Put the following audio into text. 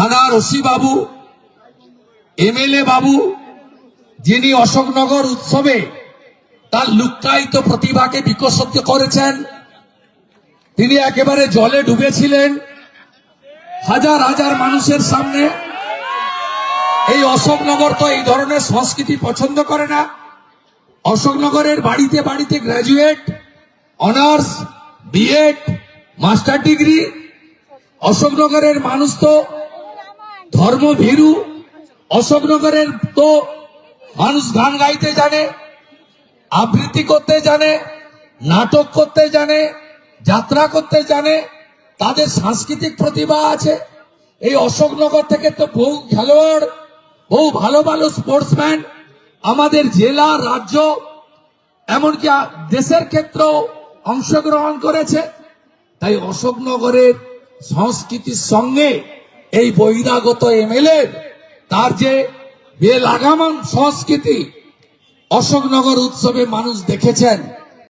থানার ওসি বাবু, এমএলএ বাবু, যিনি অশোকনগর উৎসবে তার লুক্কায়িত প্রতিভাকে বিকশিত করেছেন। তিনি একেবারে জলে ডুবেছিলেন। হাজার হাজার মানুষের সামনে। এই অশোকনগর তো এই ধরনের সংস্কৃতি পছন্দ করে না। অশোকনগরের বাড়িতে বাড়িতে graduate honours, BEd, master degree, অশোকনগরের মানুষ তো ধর্মভীরু অশোকনগরের তো মানুষ গান গাইতে জানে, আবৃত্তি করতে জানে, নাটক করতে জানে, যাত্রা করতে জানে, তাদের সাংস্কৃতিক প্রতিভা আছে। এই অশোকনগর থেকে তো বহু খেলোয়াড়, বহু ভালো ভালো স্পোর্টসম্যান আমাদের জেলা, রাজ্য, এমনকি দেশের ক্ষেত্রেও অংশগ্রহণ করেছে। তাই অশোকনগরের সংস্কৃতির সঙ্গে এই বহিরাগত এমএলএ তার যে লাগামান সংস্কৃতি অশোকনগর উৎসবে মানুষ দেখেছেন।